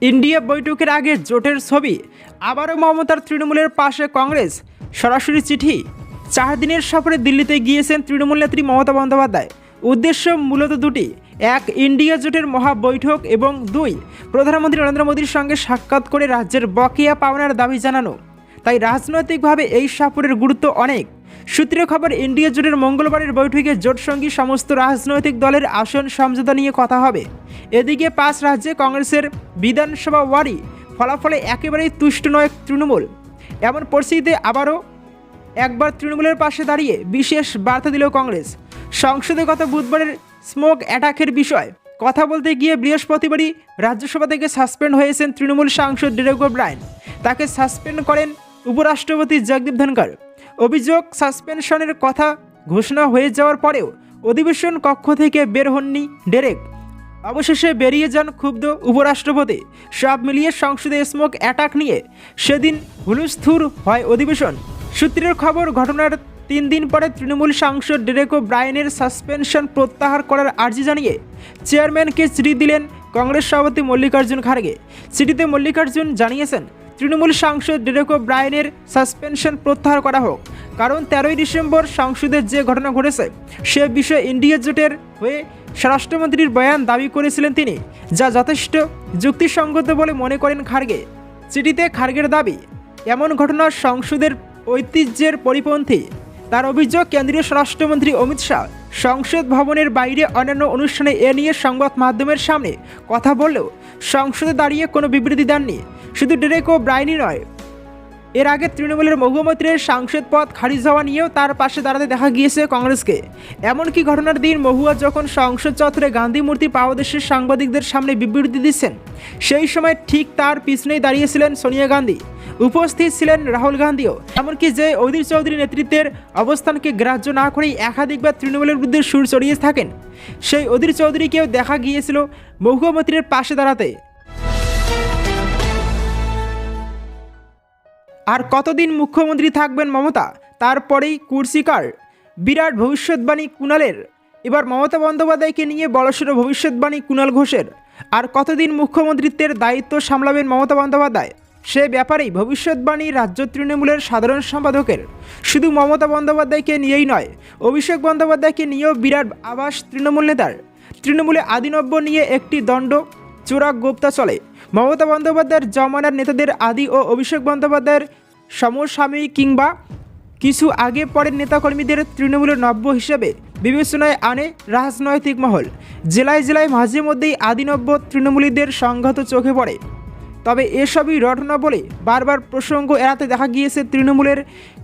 India বৈঠকের আগে জোটের ছবি, আবারও মমতার তৃণমূলের পাশে কংগ্রেস, সরাসরি চিঠি। চার দিনের সফরে দিল্লিতে গিয়েছেন তৃণমূল নেত্রী মমতা বন্দ্যোপাধ্যায়। উদ্দেশ্য মূলত দুটি, এক, ইন্ডিয়া জোটের মহা বৈঠক এবং দুই, প্রধানমন্ত্রী নরেন্দ্র মোদীর সঙ্গে সাক্ষাৎ করে রাজ্যের বকেয়া পাওনার দাবি জানানো। তাই রাজনৈতিকভাবে এই সফরের গুরুত্ব অনেক। সূত্রের খবর ইন্ডিয়া জোটের মঙ্গলবারের বৈঠকে জোটসঙ্গী সমস্ত রাজনৈতিক দলের আসন সমঝোতা নিয়ে কথা হবে। এদিকে পাঁচ রাজ্যে কংগ্রেসের বিধানসভা ওয়ারি ফলাফলে একেবারেই তুষ্ট নয় তৃণমূল। এমন পরিস্থিতিতে আবারও একবার তৃণমূলের পাশে দাঁড়িয়ে বিশেষ বার্তা দিল কংগ্রেস। সংসদে গত বুধবারের স্মোক অ্যাটাকের বিষয়। কথা বলতে গিয়ে বৃহস্পতিবারই রাজ্যসভা থেকে সাসপেন্ড হয়েছেন তৃণমূল সাংসদ ডেরেগো ব্রায়ন তাকে সাসপেন্ড করেন উপরাষ্ট্রপতি জগদীপ ধনকর অভিযোগ সাসপেনশনের কথা ঘোষণা হয়ে যাওয়ার পরেও অধিবেশন কক্ষ থেকে বের হননি ডেরেক। অবশেষে বেরিয়ে যান ক্ষুব্ধ উপরাষ্ট্রপতি। সব মিলিয়ে সংসদে স্মোক অ্যাটাক নিয়ে সেদিন হুলুস্থুর হয় অধিবেশন। সূত্রের খবর, ঘটনার তিন দিন পরে তৃণমূল সাংসদ ডেরেকো ব্রায়নের সাসপেনশন প্রত্যাহার করার আর্জি জানিয়ে চেয়ারম্যানকে চিঠি দিলেন কংগ্রেস সভাপতি মল্লিকার্জুন খাড়গে চিঠিতে মল্লিকার্জুন জানিয়েছেন তৃণমূল সাংসদ ডেরেকো ব্রায়নের সাসপেনশন প্রত্যাহার করা হোক। কারণ তেরোই ডিসেম্বর সংসদের যে ঘটনা ঘটেছে, সে বিষয়ে ইন্ডিয়া জোটের হয়ে স্বরাষ্ট্রমন্ত্রীর বয়ান দাবি করেছিলেন তিনি, যা যথেষ্ট যুক্তিসঙ্গত বলে মনে করেন খার্গে। চিঠিতে খার্গের দাবি, এমন ঘটনা সংসদের ঐতিহ্যের পরিপন্থী। তার অভিযোগ, কেন্দ্রীয় স্বরাষ্ট্রমন্ত্রী অমিত শাহ সংসদ ভবনের বাইরে অন্যান্য অনুষ্ঠানে এ নিয়ে সংবাদ মাধ্যমের সামনে কথা বললেও সংসদে দাঁড়িয়ে কোনো বিবৃতি দেননি। শুধু ডেরেকো ব্রাইনি নয়, এর আগে তৃণমূলের মহুয়ামৈত্রের সাংসদ পদ খারিজ হওয়া নিয়েও তার পাশে দাঁড়াতে দেখা গিয়েছে কংগ্রেসকে। এমনকি ঘটনার দিন মহুয়া যখন সংসদ চত্বরে গান্ধী মূর্তি পাওয়াদেশের সাংবাদিকদের সামনে বিবৃতি দিচ্ছেন, সেই সময় ঠিক তার পিছনেই দাঁড়িয়েছিলেন সোনিয়া গান্ধী। উপস্থিত ছিলেন রাহুল গান্ধীও। এমনকি যে অধীর চৌধুরী নেতৃত্বের অবস্থানকে গ্রাহ্য না করেই একাধিকবার তৃণমূলের বিরুদ্ধে সুর চড়িয়ে থাকেন, সেই অধীর চৌধুরীকেও দেখা গিয়েছিল মহুয়ামৈত্রের পাশে দাঁড়াতে। আর কতদিন মুখ্যমন্ত্রী থাকবেন মমতা? তারপরেই কুর্সিকার। বিরাট ভবিষ্যৎবাণী কুণালের। এবার মমতা বন্দ্যোপাধ্যায়কে নিয়ে বড়সড় ভবিষ্যৎবাণী কুণাল ঘোষের। আর কতদিন মুখ্যমন্ত্রিত্বের দায়িত্ব সামলাবেন মমতা বন্দ্যোপাধ্যায়? সে ব্যাপারেই ভবিষ্যৎবাণী রাজ্য তৃণমূলের সাধারণ সম্পাদকের। শুধু মমতা বন্দ্যোপাধ্যায়কে নিয়েই নয়, অভিষেক বন্দ্যোপাধ্যায়কে নিয়েও বিরাট আবাস তৃণমূল নেতার। তৃণমূলে আদিনব্য নিয়ে একটি দণ্ড চোরাক গোপ্তা চলে। মমতা বন্দ্যোপাধ্যায়ের জমানার নেতাদের আদি ও অভিষেক বন্দ্যোপাধ্যায়ের সমসাময়িক কিংবা কিছু আগে পরের নেতাকর্মীদের তৃণমূলের নব্য হিসেবে বিবেচনায় আনে রাজনৈতিক মহল। জেলায় জেলায় মাঝে মধ্যেই আদিনব্য তৃণমূলীদের সংঘাত চোখে পড়ে। তবে এসবই রটনা বলে বারবার প্রসঙ্গ এড়াতে দেখা গিয়েছে তৃণমূলের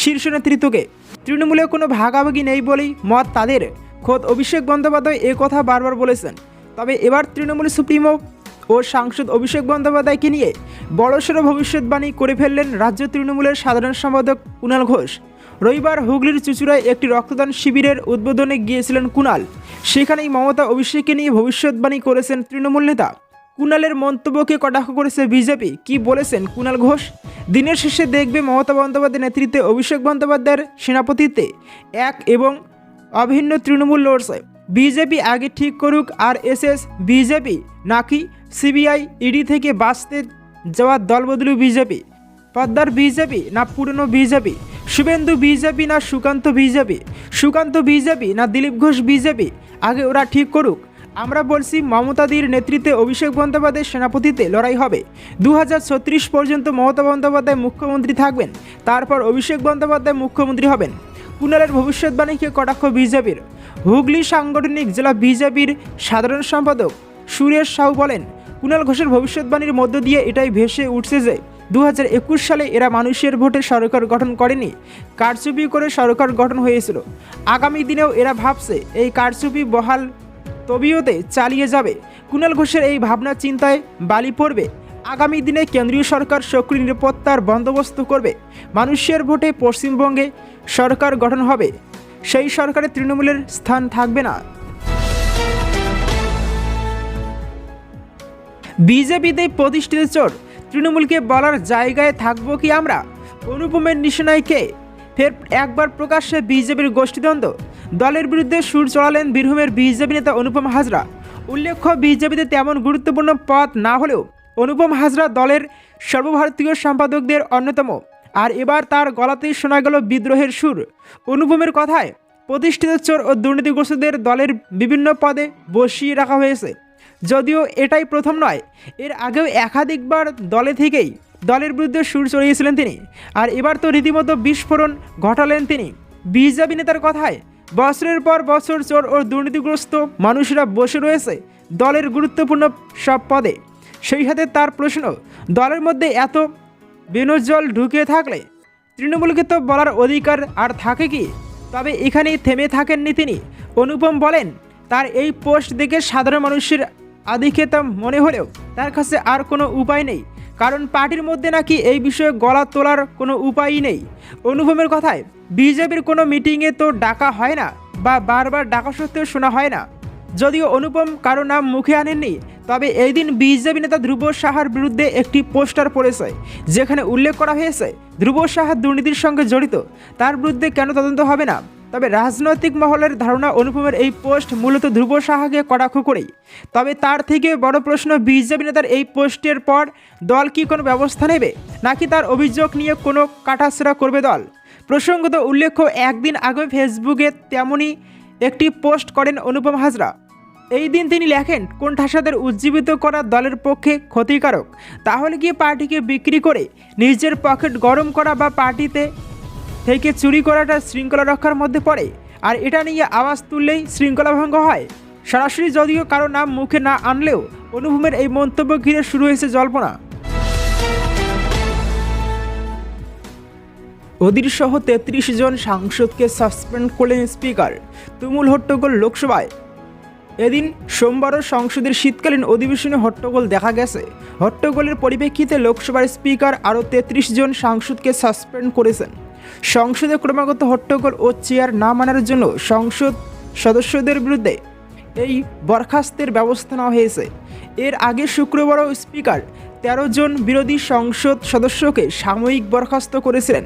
শীর্ষ নেতৃত্বকে। তৃণমূলে কোনো ভাগাভাগি নেই বলেই মত তাদের। খোদ অভিষেক বন্দ্যোপাধ্যায় কথা বারবার বলেছেন। তবে এবার তৃণমূল সুপ্রিমো ও সাংসদ অভিষেক বন্দ্যোপাধ্যায়কে নিয়ে বড়সড় ভবিষ্যৎবাণী করে ফেললেন রাজ্য তৃণমূলের সাধারণ সম্পাদক কুণাল ঘোষ। রবিবার হুগলির চুচুড়ায় একটি রক্তদান শিবিরের উদ্বোধনে গিয়েছিলেন কুণাল। সেখানেই মমতা অভিষেককে নিয়ে ভবিষ্যৎবাণী করেছেন তৃণমূল নেতা। কুণালের মন্তব্যকে কটাক্ষ করেছে বিজেপি। কি বলেছেন কুণাল ঘোষ? দিনের শেষে দেখবে মমতা বন্দ্যোপাধ্যায়ের নেতৃত্বে অভিষেক বন্দ্যোপাধ্যায়ের সেনাপতিত্বে এক এবং অভিন্ন তৃণমূল লড়ছে। বিজেপি আগে ঠিক করুক আর এস এস বিজেপি নাকি সিবিআই ইডি থেকে বাঁচতে যাওয়া দলবদলু বিজেপি? পদ্মার বিজেপি না পুরনো বিজেপি? শুভেন্দু বিজেপি না সুকান্ত বিজেপি? সুকান্ত বিজেপি না দিলীপ ঘোষ বিজেপি? আগে ওরা ঠিক করুক। আমরা বলছি মমতাদির নেতৃত্বে অভিষেক বন্দ্যোপাধ্যায়ের সেনাপতিতে লড়াই হবে। দু হাজার ছত্রিশ পর্যন্ত মমতা বন্দ্যোপাধ্যায় মুখ্যমন্ত্রী থাকবেন। তারপর অভিষেক বন্দ্যোপাধ্যায় মুখ্যমন্ত্রী হবেন। কুণালের ভবিষ্যৎবাণীকে কটাক্ষ বিজেপির? হুগলি সাংগঠনিক জেলা বিজেপির সাধারণ সম্পাদক সুরেশ সাউ বলেন কুণাল ঘোষের ভবিষ্যৎবাণীর মধ্য দিয়ে এটাই ভেসে উঠছে যে দু হাজার একুশ সালে এরা মানুষের ভোটে সরকার গঠন করেনি, কারচুপি করে সরকার গঠন হয়েছিল। আগামী দিনেও এরা ভাবছে এই কারচুপি বহাল তবিয়তে চালিয়ে যাবে। কুণাল ঘোষের এই ভাবনা চিন্তায় বালি পড়বে। আগামী দিনে কেন্দ্রীয় সরকার সক্রিয় নিরাপত্তার বন্দোবস্ত করবে। মানুষের ভোটে পশ্চিমবঙ্গে সরকার গঠন হবে। সেই সরকারে তৃণমূলের স্থান থাকবে না। বিজেপিতে প্রতিষ্ঠিত চোর, তৃণমূলকে বলার জায়গায় থাকব কি আমরা? অনুপমের নিশানায় কে? ফের একবার প্রকাশ্যে বিজেপির গোষ্ঠীদ্বন্দ্ব। দলের বিরুদ্ধে সুর চড়ালেন বীরভূমের বিজেপি নেতা অনুপম হাজরা। উল্লেখ্য, বিজেপিতে তেমন গুরুত্বপূর্ণ পদ না হলেও অনুপম হাজরা দলের সর্বভারতীয় সম্পাদকদের অন্যতম। আর এবার তার গলাতেই শোনা গেল বিদ্রোহের সুর। অনুপমের কথায় প্রতিষ্ঠিত চোর ও দুর্নীতিগ্রস্তদের দলের বিভিন্ন পদে বসিয়ে রাখা হয়েছে। যদিও এটাই প্রথম নয়, এর আগেও একাধিকবার দলে থেকেই দলের বিরুদ্ধে সুর চড়িয়েছিলেন তিনি। আর এবার তো রীতিমতো বিস্ফোরণ ঘটালেন তিনি। বিজেপি নেতার কথায়, বছরের পর বছর চোর ও দুর্নীতিগ্রস্ত মানুষরা বসে রয়েছে দলের গুরুত্বপূর্ণ সব পদে। সেই সাথে তার প্রশ্ন, দলের মধ্যে এত বিনোজ্জ্বল ঢুকে থাকলে তৃণমূলকে তো বলার অধিকার আর থাকে কি? তবে এখানেই থেমে থাকেননি তিনি। অনুপম বলেন, তার এই পোস্ট দেখে সাধারণ মানুষের আধিক্যতা মনে হলেও তার কাছে আর কোনো উপায় নেই। কারণ পার্টির মধ্যে নাকি এই বিষয়ে গলা তোলার কোনো উপায়ই নেই। অনুপমের কথায়, বিজেপির কোনো মিটিংয়ে তো ডাকা হয় না বা বারবার ডাকা সত্ত্বেও শোনা হয় না। যদিও অনুপম কারও নাম মুখে আনেননি তবে এই দিন বিজেপি নেতা ধ্রুব সাহার বিরুদ্ধে একটি পোস্টার পড়েছে, যেখানে উল্লেখ করা হয়েছে, ধ্রুব সাহা দুর্নীতির সঙ্গে জড়িত, তার বিরুদ্ধে কেন তদন্ত হবে না? তবে রাজনৈতিক মহলের ধারণা অনুপমের এই পোস্ট মূলত ধ্রুব সাহাকে কটাক্ষ করেই। তবে তার থেকে বড় প্রশ্ন বিজেপি নেতার এই পোস্টের পর দল কি কোনো ব্যবস্থা নেবে, নাকি তার অভিযোগ নিয়ে কোনো কাটাছেড়া করবে দল? প্রসঙ্গত উল্লেখ্য, একদিন আগে ফেসবুকে তেমনই একটি পোস্ট করেন অনুপম হাজরা। এই দিন তিনি লেখেন, কোন ঠাসাদের উজ্জীবিত করা দলের পক্ষে ক্ষতিকারক, তাহলে কি পার্টিকে বিক্রি করে নিজের পকেট গরম করা বা পার্টিতে থেকে চুরি করাটা শৃঙ্খলা রক্ষার মধ্যে পড়ে। আর এটা নিয়ে আওয়াজ তুললেই শৃঙ্খলা ভঙ্গ হয়। সরাসরি যদিও কারও নাম মুখে না আনলেও অনুভূমের এই মন্তব্য ঘিরে শুরু হয়েছে জল্পনা। অধীর সহ তেত্রিশ জন সাংসদকে সাসপেন্ড করলেন স্পিকার। তুমুল হট্টগোল লোকসভায়। এদিন সোমবারও সংসদের শীতকালীন অধিবেশনে হট্টগোল দেখা গেছে। হট্টগোলের পরিপ্রেক্ষিতে লোকসভার স্পিকার আরও তেত্রিশ জন সাংসদকে সাসপেন্ড করেছেন। সংসদে ক্রমাগত হট্টগোল ও চেয়ার না মানার জন্য সংসদ সদস্যদের বিরুদ্ধে এই বরখাস্তের ব্যবস্থা নেওয়া হয়েছে। এর আগে শুক্রবারও স্পিকার তেরো জন বিরোধী সংসদ সদস্যকে সাময়িক বরখাস্ত করেছিলেন।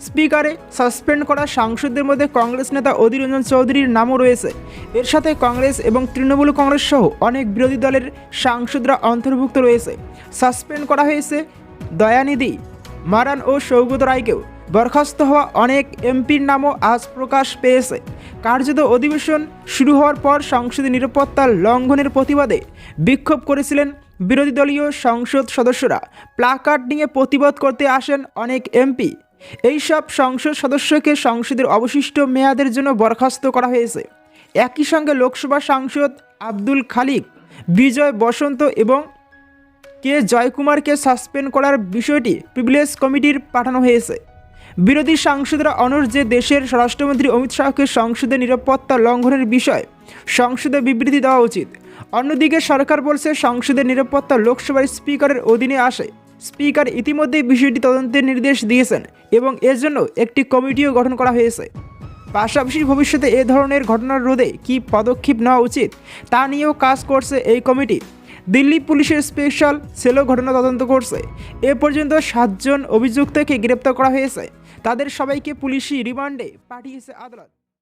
স্পিকারে সাসপেন্ড করা সাংসদদের মধ্যে কংগ্রেস নেতা অধীর রঞ্জন চৌধুরীর নামও রয়েছে। এর সাথে কংগ্রেস এবং তৃণমূল কংগ্রেস সহ অনেক বিরোধী দলের সাংসদরা অন্তর্ভুক্ত রয়েছে। সাসপেন্ড করা হয়েছে দয়ানিধি, মারান ও সৌগত রায়কেও। বরখাস্ত হওয়া অনেক এমপির নামও আজ প্রকাশ পেয়েছে। কার্যত অধিবেশন শুরু হওয়ার পর সংসদে নিরাপত্তার লঙ্ঘনের প্রতিবাদে বিক্ষোভ করেছিলেন বিরোধী দলীয় সংসদ সদস্যরা। প্লাকার্ড নিয়ে প্রতিবাদ করতে আসেন অনেক এমপি। এইসব সংসদ সদস্যকে সংসদের অবশিষ্ট মেয়াদের জন্য বরখাস্ত করা হয়েছে। একই সঙ্গে লোকসভা সাংসদ আব্দুল খালিক, বিজয় বসন্ত এবং কে জয়কুমারকে সাসপেন্ড করার বিষয়টি প্রিভিলেজ কমিটির পাঠানো হয়েছে। বিরোধী সাংসদরা অনর যে দেশের স্বরাষ্ট্রমন্ত্রী অমিত শাহকে সংসদের নিরাপত্তা লঙ্ঘনের বিষয়ে সংসদে বিবৃতি দেওয়া উচিত। অন্যদিকে সরকার বলছে, সংসদের নিরাপত্তা লোকসভার স্পিকারের অধীনে আসে। স্পিকার ইতিমধ্যেই বিষয়টি তদন্তের নির্দেশ দিয়েছেন এবং এর জন্য একটি কমিটিও গঠন করা হয়েছে। পাশাপাশি ভবিষ্যতে এ ধরনের ঘটনার রোধে কি পদক্ষেপ নেওয়া উচিত তা নিয়েও কাজ করছে এই কমিটি। দিল্লি পুলিশের স্পেশাল সেলও ঘটনা তদন্ত করছে। এ পর্যন্ত সাতজন অভিযুক্তকে গ্রেপ্তার করা হয়েছে। তাদের সবাইকে পুলিশি রিমান্ডে পাঠিয়েছে আদালত।